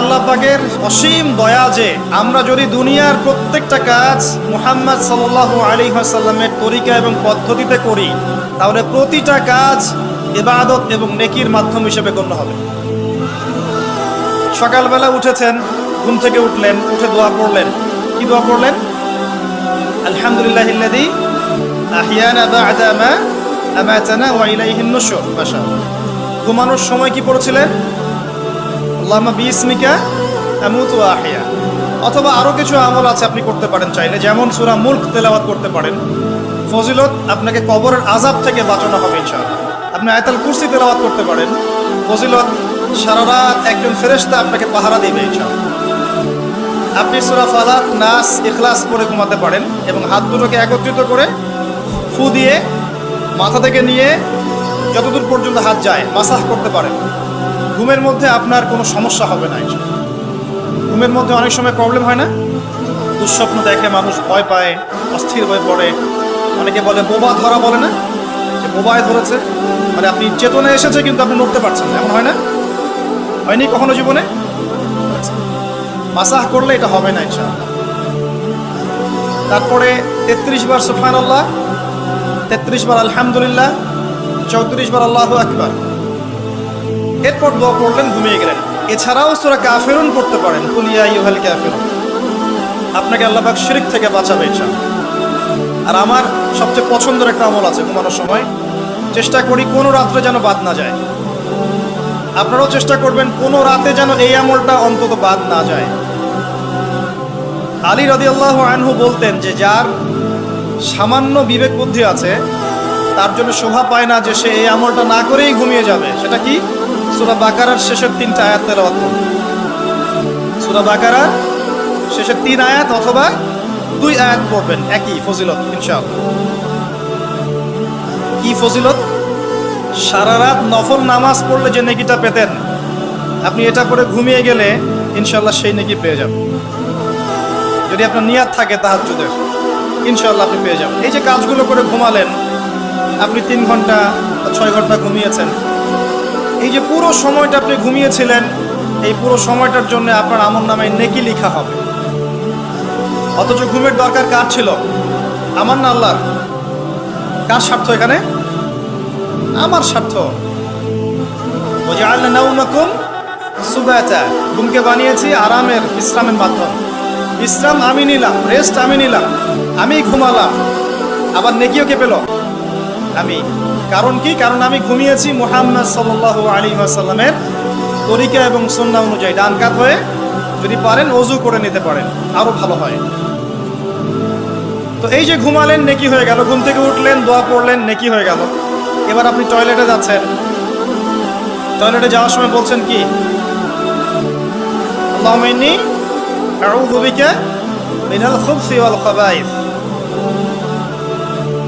আল্লাহ পাকের অসীম দয়া যে আমরা যদি দুনিয়ার প্রত্যেকটা কাজ মুহাম্মদ সাল্লাহ আলী সাল্লামের তরিকা এবং পদ্ধতিতে করি, তাহলে প্রতিটা কাজ ইবাদত এবং নেকির মাধ্যম হিসেবে গণ্য হবে। সকালবেলা উঠেছেন, ঘুম থেকে উঠলেন, উঠে দোয়া পড়লেন। কি দোয়া পড়লেন? আলহামদুলিল্লাহ ইল্লাযী আহিয়ানা বা'দা মা আমাতানা ওয়া ইলাইহিন নুশুর ঘুমানোর সময় কি পড়ছিলেন? আল্লাহুম্মা বিসমিকা আমুতু ওয়া আহইয়া। অথবা আরও কিছু আমল আছে আপনি করতে পারেন চাইলে, যেমন সূরা মুলক তেলাওয়াত করতে পারেন। ফজিলত আপনাকে কবরের আযাব থেকে বাঁচানো হবে ইনশাআল্লাহ। আপনি আয়তাল কুরসি তেলাওয়াত করতে পারেন। ফজিলত সারা রাত একজন ফেরেশতা আপনাকে পাহারা দেবে ইনশাআল্লাহ। আপনি সুরা ফালাক, নাস, ইখলাস করে ঘুমাতে পারেন এবং হাত দুটোকে একত্রিত করে ফু দিয়ে মাথা থেকে নিয়ে যতদূর পর্যন্ত হাত যায় মাসাহ করতে পারেন। ঘুমের মধ্যে আপনার কোনো সমস্যা হবে না। ঘুমের মধ্যে অনেক সময় প্রবলেম হয় না? দুঃস্বপ্ন দেখে মানুষ ভয় পায়, অস্থির হয়ে পড়ে। অনেকে বলে, বোবা ধরা বলে না? যে বোবায় ধরেছে। মানে আপনি চেতনা এসেছে কিন্তু আপনি নড়তে পারছেন এমন হয় না? হয়নি কখনো জীবনে? মাসাহ করলে এটা হবে না ইনশাআল্লাহ। তারপরে তেত্রিশ বার সুফান আল্লাহ তেত্রিশ বার আলহামদুলিল্লাহ, চৌত্রিশ বার আল্লাহ আকবার। এরপর দোয়া পড়লেন ঘুমিয়ে গেলেন। এছাড়াও সুরা কাফেরুন পড়তে পারেন। কুলিয়া ইউহাল কাফেরুন। আপনাকে আল্লাহ পাক শিরিক থেকে বাঁচাবে ইনশাআল্লাহ। আর আমার সবচেয়ে পছন্দের একটা আমল আছে ঘুমানোর সময়। চেষ্টা করি কোনো রাত্রে যেন বাদ না যায়। আপনারাও চেষ্টা করবেন কোনো রাতে যেন এই আমলটা অন্তত বাদ না যায়। আলী রদিয়াল্লাহ আনহু বলতেন যে, যার সামান্য বিবেক বুদ্ধি আছে, তার জন্য শোভা পায় না যে সে এই আমলটা না করেই ঘুমিয়ে যাবে। সেটা কি? সুরা বাকারার শেষের তিনটা আয়াত তেলাওয়াত করুন। সুরা বাকারার শেষের তিন আয়াত অথবা দুই আয়াত পড়বেন, একই ফজিলত, ইনশাআল্লাহ। কি ফজিলত? সারা রাত নফল নামাজ পড়লে যে নেকিটা পেতেন, আপনি এটা করে ঘুমিয়ে গেলে ইনশাল্লাহ সেই নেকি পেয়ে যাবেন। যদি আপনার নিয়াত থাকে তাহাজ্জুদের ইনশাল্লাহ আপনি পেয়ে যাবেন। এই যে কাজগুলো করে ঘুমালেন, আপনি তিন ঘণ্টা ছয় ঘণ্টা ঘুমিয়েছেন এই যে পুরো সময়টা আপনি ঘুমিয়েছিলেন, এই পুরো সময়টার জন্য আপনার আমল নামে নেকি লেখা হবে। অথচ ঘুমের দরকার কার ছিল? আমার না আল্লাহর? কার স্বার্থ এখানে? আমার স্বার্থ। ঘুমকে বানিয়েছি আরামের বিশ্রামের মাধ্যম। বিশ্রাম আমি নিলাম রেস্ট আমি নিলাম আমি ঘুমালাম। আবার নেকিও কে পেল? আমি। কারণ কি? কারণ আমি ঘুমিয়েছি মুহাম্মদ সাল্লাল্লাহু আলাইহি ওয়াসাল্লামের তরিকা এবং সুন্নাহ অনুযায়ী। ডান কাত হয়ে যদি পারেন, অজু করে নিতে পারেন। আরও ভালো হয়। তো এই যে ঘুমালেন, নেকি হয়ে গেল। ঘুম থেকে উঠলেন, দোয়া পড়লেন, নেকি হয়ে গেল। এবার আপনি টয়লেটে যাচ্ছেন। টয়লেটে যাওয়ার সময় বলছেন কি? বিকা মিনাল খুবসি ওয়াল খাবাইস।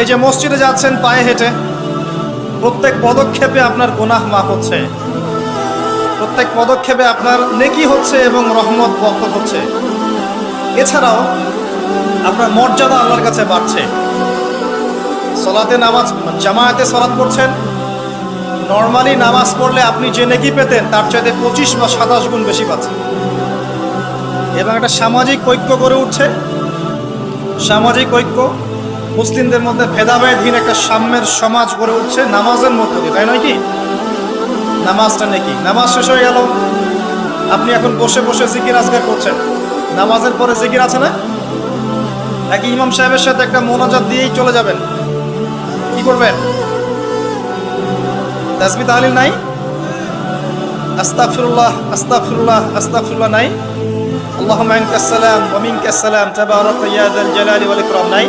এই যে মসজিদে যাচ্ছেন পায়ে হেঁটে, প্রত্যেক পদক্ষেপে আপনার গুনাহ মাফ হচ্ছে। প্রত্যেক পদক্ষেপে আপনার নেকি হচ্ছে এবং রহমত বরকত হচ্ছে। এছাড়াও আপনার মর্যাদা আল্লাহর কাছে বাড়ছে। সলাতে নামাজ, জামায়াতে সলাৎ করছেন নর্মালি নামাজ পড়লে আপনি যে নেকি পেতেন, তার চাইতে পঁচিশ বা সাতাশ গুণ বেশি পাচ্ছেন। এবং একটা সামাজিক ঐক্য গড়ে উঠছে। সামাজিক ঐক্য মুসলিমদের মধ্যে ভেদাভেদহীন একটা সাম্যের সমাজ গড়ে উঠছে নামাজের মধ্যে দিয়ে, তাই নয় কি? নামাজটা নাকি নামাজ শেষ হয়ে গেল। আপনি এখন বসে বসে জিকির আজকে করছেন। নামাজের পরে জিকির আছে না? নাকি ইমাম সাহেবের সাথে একটা মোনাজাত দিয়েই চলে যাবেন? কি করবেন? তাসবি তাহলিল নাই? আস্তাফিরুল্লাহ আস্তাফিরুল্লাহ আস্তাফিরুল্লাহ নাই? আল্লাহ মাইন কাসালাম ওমিন কাসালাম তাবা রফিয়াদ জালালি ওয়াল নাই?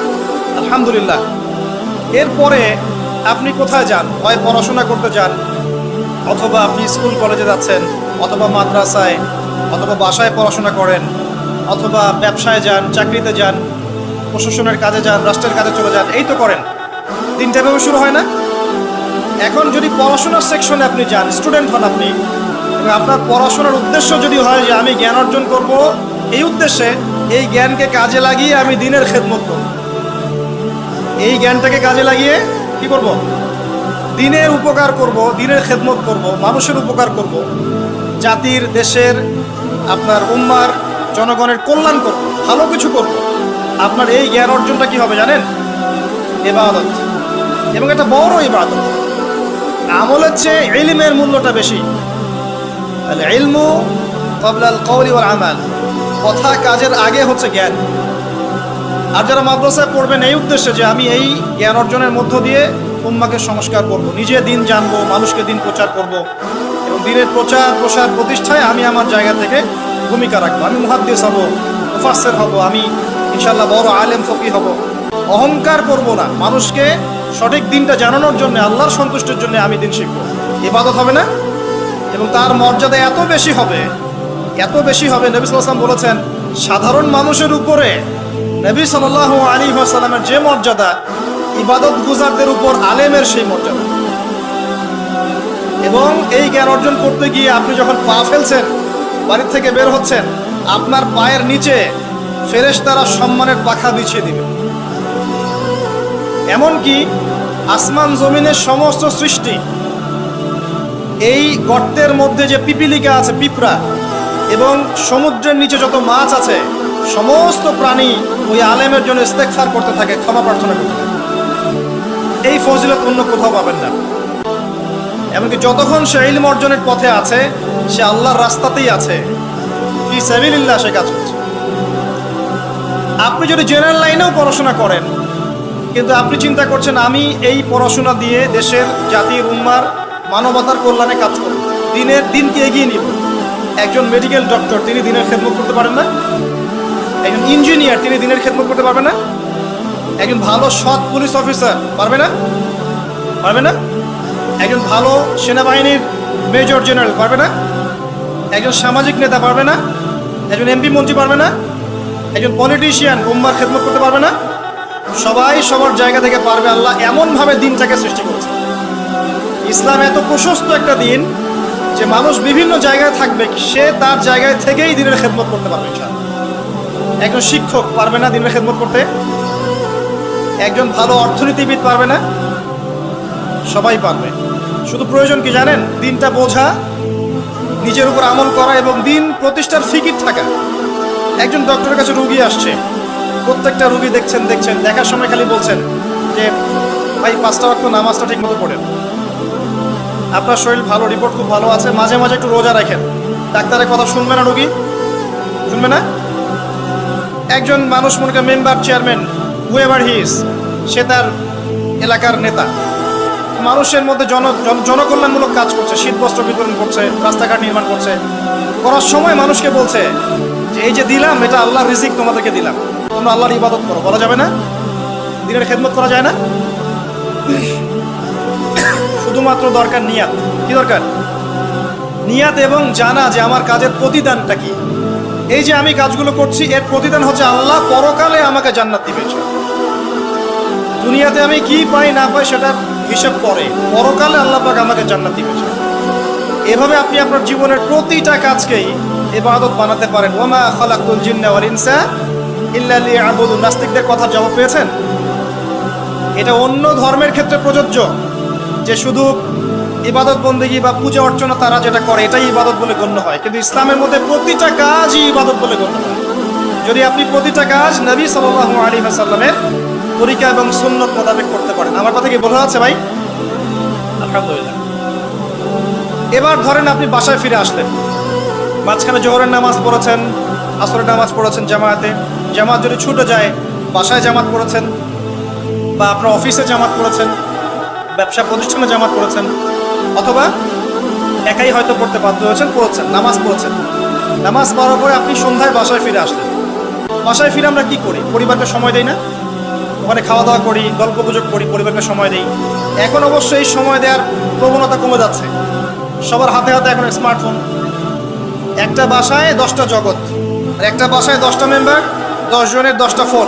আলহামদুলিল্লাহ। এরপরে আপনি কোথায় যান? হয় পড়াশোনা করতে যান, অথবা আপনি স্কুল কলেজে যাচ্ছেন, অথবা মাদ্রাসায়, অথবা বাসায় পড়াশোনা করেন, অথবা ব্যবসায় যান, চাকরিতে যান, প্রশাসনের কাজে যান, রাষ্ট্রের কাজে চলে যান, এই তো করেন। দিনটা এভাবে শুরু হয় না? এখন যদি পড়াশোনার সেকশনে আপনি যান স্টুডেন্ট হন আপনি আপনার পড়াশোনার উদ্দেশ্য যদি হয় যে আমি জ্ঞান অর্জন করব, এই উদ্দেশ্যে এই জ্ঞানকে কাজে লাগিয়ে আমি দিনের খেদমত করব। এই জ্ঞানটাকে কাজে লাগিয়ে কি করব? দিনের উপকার করব, দিনের খেদমত করব, মানুষের উপকার করব, জাতির, দেশের, আপনার উম্মার, জনগণের কল্যাণ করব, ভালো কিছু করব। আপনার এই জ্ঞান অর্জনটা কি হবে জানেন? এবাদত এবং এটা বড় ইবাদত। আমলের চেয়ে ইলমের মূল্যটা বেশি। তাহলে আল কওলি ওয়াল আমাল। কথা কাজের আগে হচ্ছে জ্ঞান। আর যারা মাদ্রাসায় পড়বেন এই উদ্দেশ্যে যে আমি এই জ্ঞান অর্জনের মধ্য দিয়ে উম্মাকে সংস্কার করব, নিজে দিন জানব, মানুষকে দিন প্রচার করব এবং দিনের প্রচার, প্রসার প্রতিষ্ঠায় আমি আমার জায়গা থেকে ভূমিকা রাখব। আমি মুহাদ্দিস হব, মুফাসসির হব, আমি ইনশাল্লাহ বড় আলেম ফকি হব। অহংকার করব না, মানুষকে সঠিক দিনটা জানানোর জন্য, আল্লাহর সন্তুষ্টির জন্য আমি দিন শিখব। ইবাদত হবে না? এবং তার মর্যাদা এত বেশি হবে, এত বেশি হবে, নবী সাল্লাম বলেছেন, সাধারণ মানুষের উপরে নবী সাল আলী সাল্লামের যে মর্যাদা, ইবাদত গুজারদের উপর আলেমের সেই মর্যাদা। এবং এই জ্ঞান অর্জন করতে গিয়ে আপনি যখন পা ফেলছেন, বাড়ির থেকে বের হচ্ছেন, আপনার পায়ের নিচে ফেরেশতারা সম্মানের পাখা বিছিয়ে দিবে। এমনকি আসমান জমিনের সমস্ত সৃষ্টি, এই গর্তের মধ্যে যে পিপিলিকা আছে, পিঁপড়া, এবং সমুদ্রের নিচে যত মাছ আছে সমস্ত প্রাণী ওই আলেমের জন্য ইস্তেকফার করতে থাকে, ক্ষমা প্রার্থনা করতে থাকে। এই ফজিলত অন্য কোথাও পাবেন না। এমনকি যতক্ষণ সে ইলম অর্জনের পথে আছে, সে আল্লাহর রাস্তাতেই আছে। কি সাবিলিল্লাহ সে কাজ করছে। আপনি যদি জেনারেল লাইনেও পড়াশোনা করেন, কিন্তু আপনি চিন্তা করছেন, আমি এই পড়াশোনা দিয়ে দেশের জাতির উম্মার মানবতার কল্যাণে কাজ করব। দিনের দিনকে এগিয়ে নিব। একজন মেডিকেল ডক্টর তিনি দিনের খেদমত করতে পারেন না? একজন ইঞ্জিনিয়ার, তিনি দিনের খেদমত করতে পারবেন না। একজন ভালো সৎ পুলিশ অফিসার, পারবে না? পারবে না? একজন ভালো সেনাবাহিনীর মেজর জেনারেল, পারবে না? একজন সামাজিক নেতা পারবে না? একজন এমপি মন্ত্রী পারবে না? একজন পলিটিশিয়ান উম্মার খেদমত করতে পারবে না? সবাই সবার জায়গা থেকে পারবে। আল্লাহ এমনভাবে দিনটাকে সৃষ্টি করেছে। ইসলাম এত প্রশস্ত একটা দিন যে মানুষ বিভিন্ন জায়গায় থাকবে, সে তার জায়গায় থেকেই দিনের খেদমত করতে পারবে, ইনশাআল্লাহ। একজন শিক্ষক পারবে না দিনের খেদমত করতে? একজন ভালো অর্থনীতিবিদ পারবে না? সবাই পারবে। শুধু প্রয়োজন কি জানেন? দিনটা বোঝা, নিজের উপর আমল করা এবং দিন প্রতিষ্ঠার ফিকির থাকা। একজন ডক্টরের কাছে রুগী আসছে। প্রত্যেকটা রুগী দেখছেন দেখছেন। দেখার সময় খালি বলছেন যে, ভাই, পাঁচটা ওয়াক্ত নামাজটা ঠিক মতো পড়েন। আপনার শরীর ভালো, রিপোর্ট খুব ভালো আছে। মাঝে মাঝে একটু রোজা রাখেন। ডাক্তারের কথা শুনবে না রুগী? শুনবে না? একজন মানুষ মনে করেন মেম্বার চেয়ারম্যান হুয়েভার হিস সে তার এলাকার নেতা। মানুষের মধ্যে জন, জন- জনকল্যাণমূলক কাজ করছে শীতবস্ত্র বিতরণ করছে, রাস্তাঘাট নির্মাণ করছে। করার সময় মানুষকে বলছে যে, এই যে দিলাম, এটা আল্লাহর রিজিক, তোমাদেরকে দিলাম। তোমরা আল্লাহর ইবাদত করো, বলা যাবে না? দিনের খেদমত করা যায় না? শুধুমাত্র দরকার নিয়াত। কি দরকার? নিয়াত এবং জানা যে আমার কাজের প্রতিদানটা কি? এই যে আমি কাজগুলো করছি, এর প্রতিদান হচ্ছে আল্লাহ পরকালে আমাকে জান্নাত দিবে। দুনিয়াতে আমি কি পাই, না পাই সেটার হিসাব পরে। পরকালে আল্লাহ পাক আমাকে জান্নাত দিবে। এভাবে আপনি আপনার জীবনের প্রতিটা কাজকেই ইবাদত বানাতে পারেন। ওমা খালাকুল জিন্না ওয়াল ইনসা ইল্লা লিয়াবুদুন। নাস্তিকদের কথা জবাব পেয়েছেন? এটা অন্য ধর্মের ক্ষেত্রে প্রযোজ্য, যে শুধু ইবাদত বন্দেগি বা পূজা অর্চনা তারা যেটা করে এটাই ইবাদত বলে গণ্য হয়। কিন্তু ইসলামের মধ্যে প্রতিটা কাজই ইবাদত বলে গণ্য হয়। যদি আপনি প্রতিটা কাজ নবী সাল্লাল্লাহু আলাইহি ওয়াসাল্লামের তরিকা এবং সুন্নত মোতাবেক করতে পারেন। আমার কথা কি বোঝা যাচ্ছে ভাই? আলহামদুলিল্লাহ। এবার ধরেন আপনি বাসায় ফিরে আসলেন। মাঝখানে জোহরের নামাজ পড়েছেন আসরের নামাজ পড়েছেন জামায়াতে। জামাত যদি ছুটে যায় বাসায় জামাত পড়েছেন বা আপনার অফিসে জামাত পড়েছেন ব্যবসা প্রতিষ্ঠানে জামাত পড়েছেন অথবা একাই হয়তো পড়তে বাধ্য হয়েছেন, পড়েছেন, নামাজ পড়েছেন। নামাজ পড়ার পরে আপনি সন্ধ্যায় বাসায় ফিরে আসলেন। বাসায় ফিরে আমরা কি করি? পরিবারকে সময় দেই না? ওখানে খাওয়া দাওয়া করি গল্প গুজব করি, পরিবারকে সময় দেই। এখন অবশ্য এই সময় দেওয়ার প্রবণতা কমে যাচ্ছে। সবার হাতে হাতে এখন স্মার্টফোন। একটা বাসায় দশটা জগৎ, আর একটা বাসায় দশটা মেম্বার, দশজনের দশটা ফোন,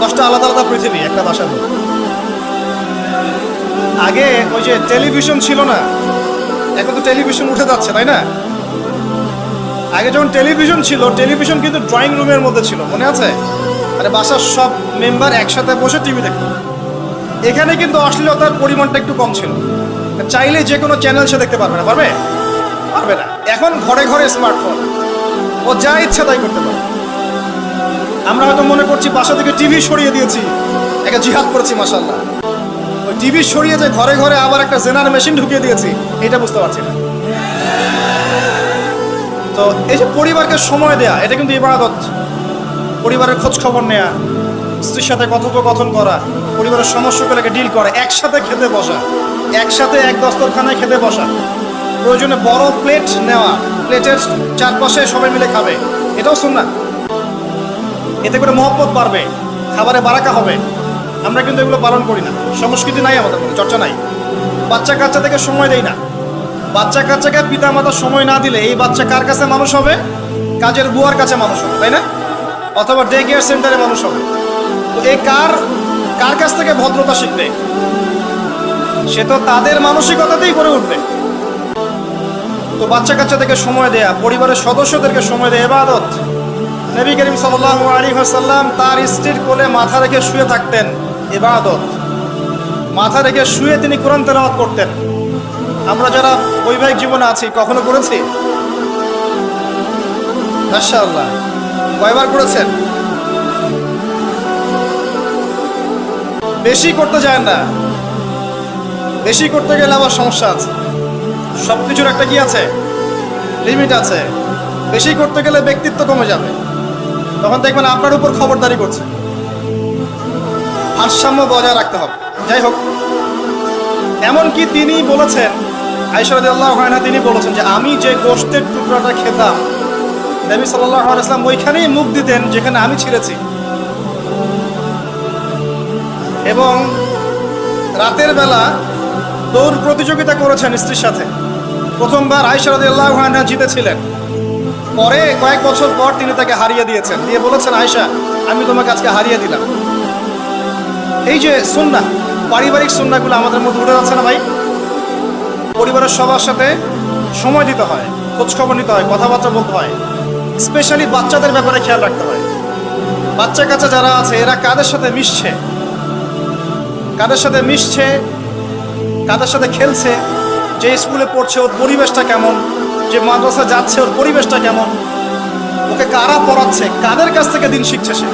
দশটা আলাদা আলাদা পৃথিবী, একটা বাসার মধ্যে। আগে ওই যে টেলিভিশন ছিল না, এখন তো টেলিভিশন উঠে যাচ্ছে, তাই না? আগে যখন টেলিভিশন ছিল, টেলিভিশন কিন্তু ড্রয়িং রুমের মধ্যে ছিল, মনে আছে? মানে বাসার সব মেম্বার একসাথে বসে টিভি দেখতো। এখানে কিন্তু অশ্লীলতার পরিমাণটা একটু কম ছিল। চাইলে যে কোনো চ্যানেল সে দেখতে পারবে না, পারবে? পারবে না। এখন ঘরে ঘরে স্মার্টফোন ও যা ইচ্ছা তাই করতে পারে আমরা হয়তো মনে করছি বাসা থেকে টিভি সরিয়ে দিয়েছি। একটা জিহাদ করেছি মাসাল্লাহ টিভি সরিয়ে যে ঘরে ঘরে আবার একটা জেনার মেশিন ঢুকিয়ে দিয়েছি, এটা বুঝতে পারছি না। তো এই যে পরিবারকে সময় দেয়া, এটা কিন্তু ইবাদত। পরিবারের খোঁজ খবর নেয়া, স্ত্রীর সাথে কথোপকথন করা, পরিবারের সমস্যাগুলোকে ডিল করা, একসাথে খেতে বসা, একসাথে এক দস্তরখানায় খেতে বসা। প্রয়োজনে বড় প্লেট নেওয়া প্লেটের চারপাশে সবাই মিলে খাবে। এটাও শুন না এতে করে মহব্বত বাড়বে, খাবারে বারাকা হবে। আমরা কিন্তু এগুলো পালন করি না। সংস্কৃতি নাই আমাদের মধ্যে, চর্চা নাই। বাচ্চা কাচ্চা থেকে সময় দেই না। বাচ্চা কাচ্চাকে পিতা মাতা সময় না দিলে এই বাচ্চা কার কাছে মানুষ হবে? কাজের বুয়ার কাছে মানুষ হবে, তাই না? অথবা ডে কেয়ার সেন্টারে মানুষ হবে। তো এই কার কার কাছ থেকে ভদ্রতা শিখবে? সে তো তাদের মানসিকতাতেই গড়ে উঠবে। তো বাচ্চা কাচ্চাদেরকে সময় দেয়া, পরিবারের সদস্যদেরকে সময় দেয়া এবাদত নবী করিম সাল্লাহ আলী সাল্লাম তার স্ত্রীর কোলে মাথা রেখে শুয়ে থাকতেন। এবাদত মাথা রেখে শুয়ে তিনি কোরআন তেলাওয়াত করতেন। আমরা যারা বৈবাহিক জীবনে আছি, কখনো করেছি? মাশাআল্লাহ। কয়বার করেছেন? বেশি করতে যায় না। বেশি করতে গেলে আবার সমস্যা আছে। সব কিছুর একটা কি আছে? লিমিট আছে। বেশি করতে গেলে ব্যক্তিত্ব কমে যাবে। তখন দেখবেন আপনার উপর খবরদারি করছে। ভারসাম্য বজায় রাখতে হবে। যাই হোক এমনকি তিনি বলেছেন আইসরাদি আল্লাহ না তিনি বলেছেন যে, আমি যে গোষ্ঠের টুকরাটা খেতাম, নবী সাল্লাহ আলাইসলাম ওইখানেই মুখ দিতেন যেখানে আমি ছিঁড়েছি। এবং রাতের বেলা দৌড় প্রতিযোগিতা করেছেন স্ত্রীর সাথে। প্রথমবার আইসরাদি আল্লাহ জিতেছিলেন। পরে কয়েক বছর পর তিনি তাকে হারিয়ে দিয়েছেন। দিয়ে বলেছেন আয়সা আমি তোমাকে আজকে হারিয়ে দিলাম। এই যে সুন্না, পারিবারিক সুন্নাগুলো আমাদের মধ্যে উঠে যাচ্ছে না ভাই? পরিবারের সবার সাথে সময় দিতে হয়, খোঁজখবর নিতে হয়, কথাবার্তা বলতে হয়। স্পেশালি বাচ্চাদের ব্যাপারে খেয়াল রাখতে হয়। বাচ্চা কাচ্চা যারা আছে, এরা কাদের সাথে মিশছে? কাদের সাথে মিশছে? কাদের সাথে খেলছে? যে স্কুলে পড়ছে, ওর পরিবেশটা কেমন? যে মাদ্রাসা যাচ্ছে, ওর পরিবেশটা কেমন? ওকে কারা পড়াচ্ছে? কাদের কাছ থেকে দিন শিখছে সে?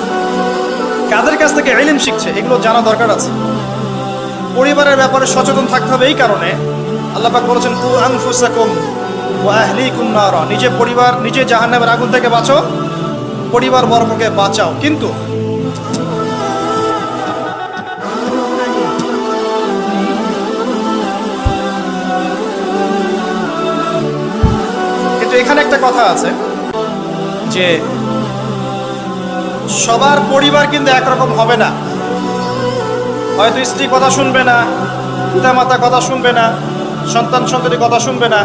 কাদের কাছ থেকে এলিম শিখছে? এগুলো জানা দরকার আছে। পরিবারের ব্যাপারে সচেতন থাকতে হবে এই কারণে। আল্লাহ পাক বলেছেন, কু আনফুসাকুম ওয়া আহলিকুম নারা। নিজে পরিবার, নিজে জাহান্নামের আগুন থেকে বাঁচো। পরিবার বর্গকে বাঁচাও। কিন্তু এখানে একটা কথা আছে যে সবার পরিবার কিন্তু একরকম হবে না। হয়তো স্ত্রী কথা শুনবে না পিতা মাতা কথা শুনবে না, সন্তান সন্ততি কথা শুনবে না।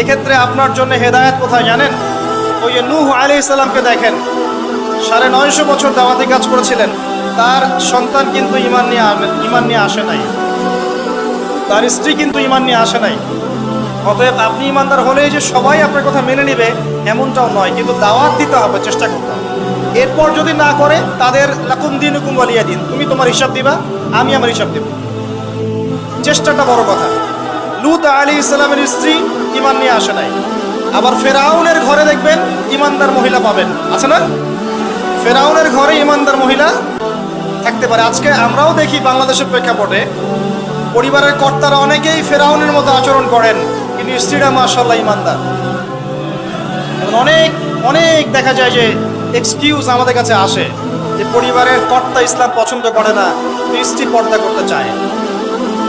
এক্ষেত্রে আপনার জন্য হেদায়েত কোথায় জানেন? ওই যে নূহ আলি ইসলামকে দেখেন, সাড়ে নয়শো বছর দাওয়াতি কাজ করেছিলেন। তার সন্তান কিন্তু ইমান নিয়ে ইমান নিয়ে আসে নাই। তার স্ত্রী কিন্তু ইমান নিয়ে আসে নাই। অতএব আপনি ইমানদার হলেই যে সবাই আপনার কথা মেনে নেবে, এমনটাও নয়। কিন্তু দাওয়াত দিতে হবে, চেষ্টা করতে এরপর যদি না করে, তাদের লাকুম দিন হুকুম বলিয়া দিন। তুমি তোমার হিসাব দিবা, আমি আমার হিসাব দিব। চেষ্টাটা বড় কথা। লুত আলী ইসলামের স্ত্রী ইমান নিয়ে আসে নাই। আবার ফেরাউনের ঘরে দেখবেন ইমানদার মহিলা পাবেন। আছে না? ফেরাউনের ঘরে ইমানদার মহিলা থাকতে পারে। আজকে আমরাও দেখি বাংলাদেশের প্রেক্ষাপটে পরিবারের কর্তারা অনেকেই ফেরাউনের মতো আচরণ করেন। কিন্তু স্ত্রীরা মাসাল্লাহ ইমানদার। অনেক অনেক দেখা যায় যে এক্সকিউজ আমাদের কাছে আসে যে পরিবারের কর্তা ইসলাম পছন্দ করে না স্ত্রী পর্দা করতে চায়।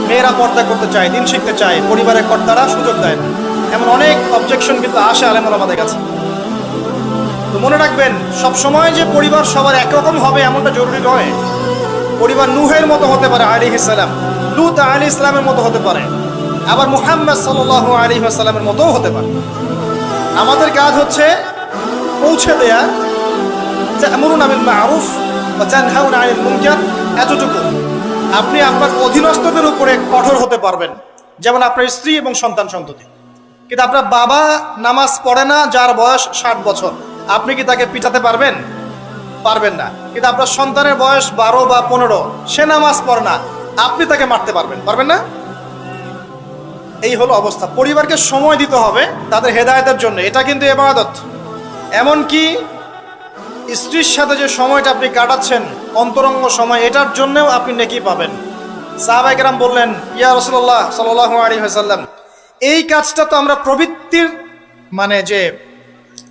মেয়েরা পর্দা করতে চায়, দিন শিখতে চায়, পরিবারের কর্তারা সুযোগ দেয় না। এমন অনেক অবজেকশন কিন্তু আসে আলেমুল আমাদের কাছে। তো মনে রাখবেন সব সময় যে পরিবার সবার একরকম হবে এমনটা জরুরি নয়। পরিবার নুহের মতো হতে পারে আলী ইসলাম লুত আলী ইসলামের মতো হতে পারে। আবার মুহাম্মদ সাল্লাহ আলী সাল্লামের মতোও হতে পারে। আমাদের কাজ হচ্ছে পৌঁছে দেয়া তা'মুরুন বিল মা'রুফ এতটুকু। আপনি আপনার অধীনস্থদের উপরে কঠোর হতে পারবেন। যেমন আপনার স্ত্রী এবং সন্তান সন্ততি। কিন্তু আপনার বাবা নামাজ পড়ে না, যার বয়স ষাট বছর। আপনি কি তাকে পিটাতে পারবেন? পারবেন না। কিন্তু আপনার সন্তানের বয়স বারো বা পনেরো, সে নামাজ পড়ে না। আপনি তাকে মারতে পারবেন। পারবেন না? এই হলো অবস্থা। পরিবারকে সময় দিতে হবে তাদের হেদায়তের জন্য। এটা কিন্তু এবাদত। এমনকি স্ত্রীর সাথে যে সময়টা আপনি কাটাচ্ছেন, অন্তরঙ্গ সময়, এটার জন্যেও আপনি নেকি পাবেন। সাহাবাইকেরাম বললেন, ইয়া রসুল্লাহ সাল্লাহ আলী হাসাল্লাম এই কাজটা তো আমরা প্রবৃত্তির মানে যে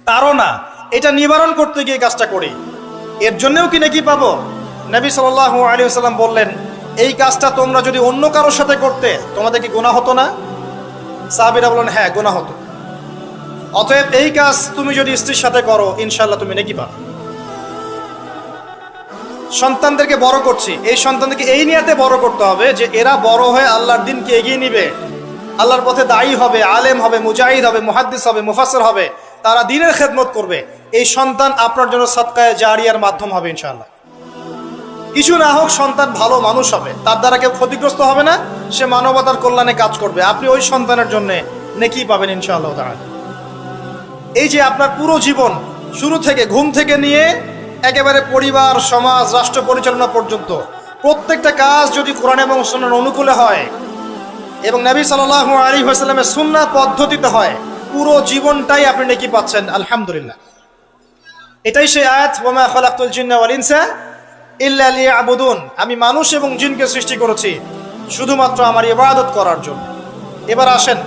তারা এটা নিবারণ করতে গিয়ে কাজটা করি। এর জন্যেও কি নাকি পাবো? নবী সাল্লাহ আলী সাল্লাম বললেন, এই কাজটা তোমরা যদি অন্য কারোর সাথে করতে, তোমাদের কি গোনা হতো না? সাহাবিরা বললেন হ্যাঁ গোনা হতো। অতএব এই কাজ তুমি যদি স্ত্রীর সাথে করো ইনশাল্লাহ তুমি নাকি পাবে। সন্তানদেরকে বড় করছি। এই সন্তানদেরকে এই নিয়াতে বড় করতে হবে যে এরা বড় হয়ে আল্লাহর দিনকে এগিয়ে নিবে। আল্লাহর পথে দায়ী হবে, আলেম হবে, মুজাহিদ হবে, মুহাদ্দিস হবে, মুফাসসির হবে। তারা দিনের খেদমত করবে। এই সন্তান আপনার জন্য সৎকায় জারিয়ার মাধ্যম হবে ইনশাআল্লাহ। কিছু না হোক সন্তান ভালো মানুষ হবে। তার দ্বারা কেউ ক্ষতিগ্রস্ত হবে না, সে মানবতার কল্যাণে কাজ করবে। আপনি ওই সন্তানের জন্য নেকি পাবেন ইনশাআল্লাহ তাআলা। এই যে আপনার পুরো জীবন শুরু থেকে ঘুম থেকে নিয়ে একেবারে পরিবার, সমাজ, রাষ্ট্র পরিচালনা পর্যন্ত। প্রত্যেকটা কাজ যদি কোরআন এবং সুন্নার অনুকূলে হয় এবং নবী সাল্লাহ আলী হাসলামের সুন্না পদ্ধতিতে হয়, পুরো জীবনটাই আপনি নাকি পাচ্ছেন, আলহামদুলিল্লাহ। এটাই সেই আয়াত, ওমা খালাকুল জিন্না ওয়াল ইনসা ইল্লা লিয়াবুদুন। আমি মানুষ এবং জিনকে সৃষ্টি করেছি শুধুমাত্র আমার ইবাদত করার জন্য। এবার আসেন,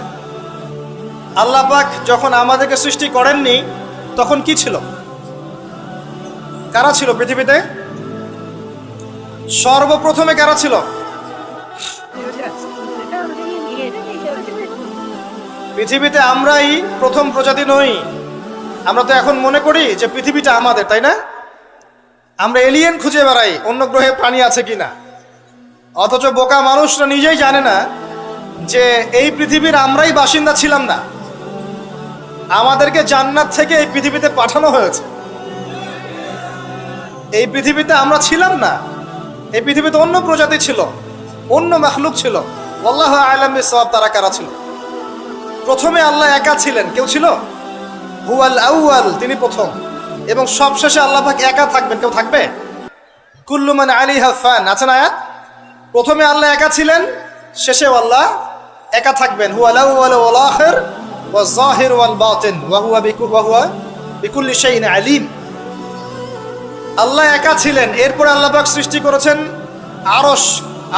আল্লাহ পাক যখন আমাদেরকে সৃষ্টি করেননি, তখন কি ছিল? কারা ছিল পৃথিবীতে? সর্বপ্রথমে কারা ছিল? পৃথিবীতে আমরাই প্রথম প্রজাতি নই। আমরা তো এখন মনে করি যে পৃথিবীটা আমাদের, তাই না? আমরা এলিয়েন খুঁজে বেড়াই, অন্য গ্রহে প্রাণী আছে কিনা। অথচ বোকা মানুষরা নিজেই জানে না যে এই পৃথিবীর আমরাই বাসিন্দা ছিলাম না। আমাদেরকে জান্নাত থেকে এই পৃথিবীতে পাঠানো হয়েছে। এই পৃথিবীতে আমরা ছিলাম না। এই পৃথিবীতে অন্য প্রজাতি ছিল, অন্য মাখলুক ছিল। আল্লাহ আলমী সব তারা কারা ছিল? প্রথমে আল্লাহ একা ছিলেন, কেউ ছিল? হুয়াল আউয়াল, তিনি প্রথম। এবং সবশেষে আল্লাহ একা থাকবেন, কেউ থাকবে? কুল্লু মানে আলী হাফান আছেন আয়াত? প্রথমে আল্লাহ একা ছিলেন শেষে আল্লাহ একা থাকবেন। হুয়াল আউয়াল ওয়াল ওয়া যাহির ওয়াল বাতিন, ওয়া হুয়া বিকু, ওয়া হুয়া বিকুল্লি শাইইন আলিম। আল্লাহ একা ছিলেন। এরপরে আল্লাহ পাক সৃষ্টি করেছেন আরস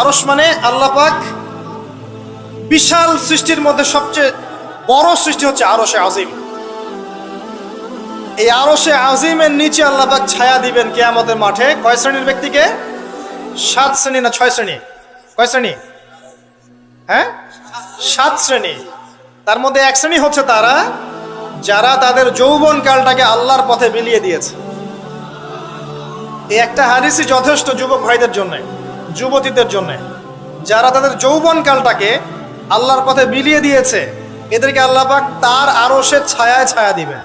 আরস মানে আল্লাহ পাক বিশাল সৃষ্টির মধ্যে সবচেয়ে বড় সৃষ্টি হচ্ছে আরশে আজিম। এই আরশে আজিমের নিচে আল্লাহ পাক ছায়া দিবেন কেয়ামতের মাঠে। কয় শ্রেণির ব্যক্তিকে? সাত শ্রেণি না ছয় শ্রেণি? কয় শ্রেণি? হ্যাঁ? সাত শ্রেণি। তার মধ্যে এক শ্রেণি হচ্ছে তারা যারা তাদের যৌবন কালটাকে আল্লাহর পথে বিলিয়ে দিয়েছে। এই একটা হাদিসই যথেষ্ট যুবক ভাইদের জন্য, যুবতীদের জন্য। যারা তাদের যৌবন কালটাকে আল্লাহর পথে বিলিয়ে দিয়েছে, এদেরকে আল্লাহ পাক তার আরশের ছায়ায় ছায়া দিবেন।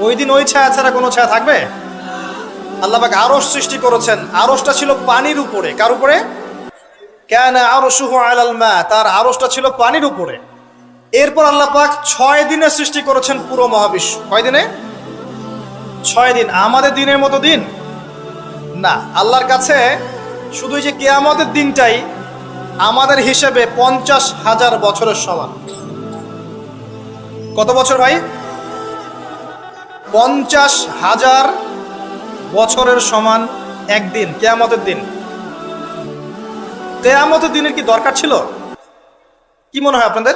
ওই দিন ওই ছায়া ছাড়া কোনো ছায়া থাকবে? আল্লাহ পাক আরশ সৃষ্টি করেছেন। আরশটা ছিল পানির উপরে। কার উপরে? কেন আরশুহ আলাল মা, তার আরশটা ছিল পানির উপরে। এরপর আল্লাহ পাক ছয় দিনে সৃষ্টি করেছেন পুরো মহাবিশ্ব। কয় দিনে? ছয় দিন, আমাদের দিনের মতো দিন? না, আল্লাহর কাছে শুধু যে কেয়ামতের দিনটাই আমাদের হিসেবে পঞ্চাশ হাজার বছরের সমান। কত বছর ভাই? পঞ্চাশ হাজার বছরের সমান একদিন, কেয়ামতের দিন। কেয়ামতের দিনের কি দরকার ছিল? কি মনে হয় আপনাদের?